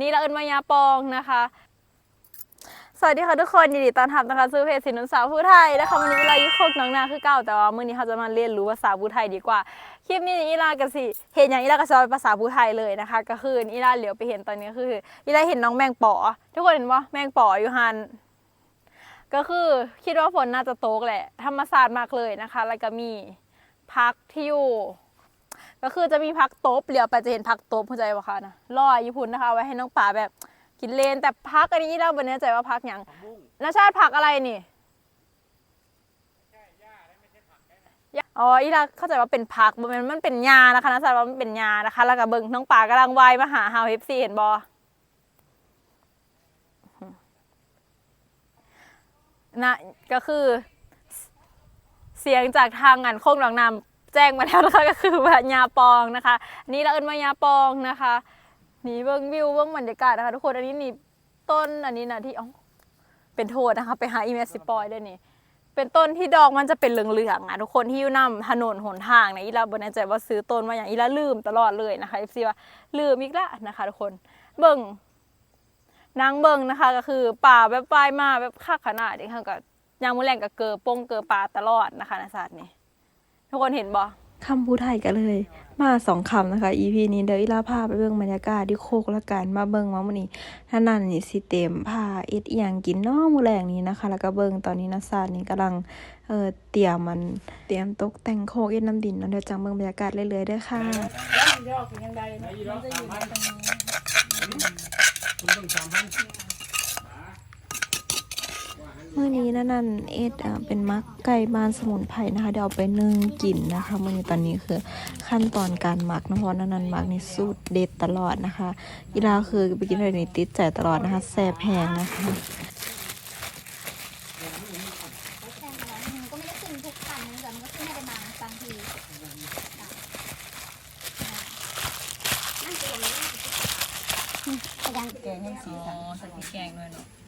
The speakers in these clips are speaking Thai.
นี่เราเอินมายาปองนะคะ สวัสดีค่ะทุกคนยินดีต้อนรับนะคะสู่เพจสินุนสาวผู้ไทยนะคะวันนี้เวลายุคโคกน้องนาคือเก่าแต่ว่ามื้อนี้เขาจะมาเรียนรู้ภาษาผู้ไทยดีกว่าคลิปนี้อีลากันสิเห็นอย่างอีลาก็จะเป็นภาษาผู้ไทยเลยนะคะ ก็คืออีลาเหลียวไปเห็นตอนนี้คืออีลาเห็นน้องแมงป่อทุกคนเห็นว่าแมงป่ออยู่หันก็คือคิดว่าฝนน่าจะตกแหละ ธรรมศาสตร์มากเลยนะคะ แล้วก็มีพักที่อยู่ ก็คือจะมีพักโต๊บเหลียวไปจะเห็นพักโต๊บเข้าใจปะคะนะรอญี่ปุ่นนะคะเอาไว้ให้น้องป่าแบบกินเลนแต่พักอันนี้เราบนแน่ใจว่าพักอย่างนาชาติพักอะไรนี่อ๋ออีลาเข้าใจว่าเป็นพักมันมันเป็นยานะคะนาชาติว่ามันเป็นยานะคะ แล้วก็เบิ่งน้องป่ากำลังวายมาหาฮาวเฮฟซีเห็นบอนะก็คือ เสียงจากทางงานโคกหนองนำ แจ้งมาแล้วนะคะก็คือว่ายาปองนะคะ นี่เราเอินว่ายาปองนะคะนี่เบิ้งวิวเบิ้งบรรยากาศนะคะทุกคนอันนี้นี่ต้นอันนี้นะที่อ๋อเป็นโทษนะคะไปหาอีเมลสิปอยด้วยนี่เป็นต้นที่ดอกมันจะเป็นเหลืองๆอะทุกคนที่อยู่นำถนนหนทางเนี่ยอีลาบนแน่ใจว่าซื้อต้นมาอย่างอีลาลืมตลอดเลยนะคะเอฟซีว่าลืมอีกแล้วนะคะทุกคนเบิ้งนางเบิ้งนะคะก็คือป่าแบบปลายมาแบบค่าขนาดนี้ค่ะก็ยางมือแรงกับเกอปงเกลือปลาตลอดนะคะในศาสตร์นี้ ทุกคนเห็นบ่คำพูดไทยกันเลย มาสองคำนะคะ EP นี้เดี๋ยวอีลาพาไปเบิ่งบรรยากาศที่โคกละกันมาเบิ่งว่ามื้อนี้ท่านั่นนี่สิเต็มพาเอ็ดอีหยังกินเนาะมื้อแรงนี้นะคะ แล้วก็เบิ่งตอนนี้นักศาสตร์นี่กำลังเอ่อเตรียมมันเตรียมตกแต่งโคกเอ็ดน้ำดินเนาะเดี๋ยวจังเบิ่งบรรยากาศเรื่อยๆเด้อค่ะมื่อนี้นั่น นั่นเอ็ดอะเป็นมักไก่บ้านสมุนไพรนะคะ เดี๋ยวเอาไปนึ่งกินนะคะมื่อนี้ตอนนี้คือขั้นตอนการหมักนะเพราะนั่นนั่นหมักในสูตรเด็ดตลอดนะคะอีลาคือไปกินอะไรนี่ติดใจตลอดนะคะแซ่บแพงนะคะแข่งกันแล้วมันก็ไม่ได้ขึ้นทุกคันนะแต่มันก็ขึ้นให้ได้มาบางทีนั่นคื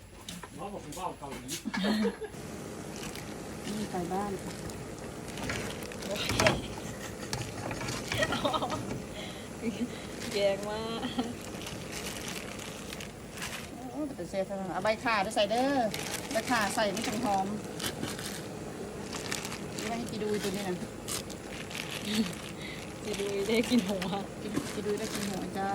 ออย่างนี้พยังแกงให้สีสันใส่พริกแกงด้วยเนาะมีไก่บ้านแกงมากโอ้แต่เสียเท่านั้นเอาใบข่าด้วยใส่เด้อใบข่าใส่ไม่ถึงหอมนี่ให้กินดูตัวนี้นะจะดูได้กินหัวกินกินดูได้กินหัวจ้า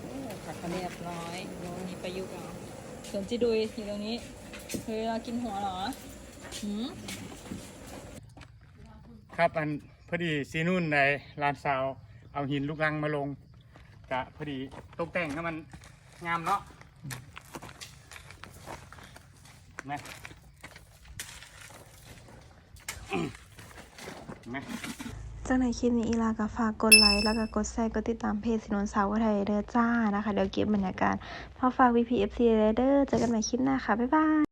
โอ้ผักก ร้อยเดี๋ยววันนี้ประยุกต์เอาส่วนจิดุยอยู่ตรงนี้เฮ้ยเรากินหัวเหรอหืมครับอันพอดีซีนุ่นในลานซาว เอาหินลูกรังมาลงกะพอดีตกแต่งให้มันงามเนาะเห็นไหมเห็นไหม จากในคลิปนี้อีลาก็ฝากกดไลค์แล้วก็กดแชร์กดติดตามเพจสินนสาวไทยเด้อจ้านะคะ เดี๋ยวเก็บบรรยากาศมาฝาก VPFC เด้อเจอกันใหม่คลิปหน้าค่ะ บ๊ายบาย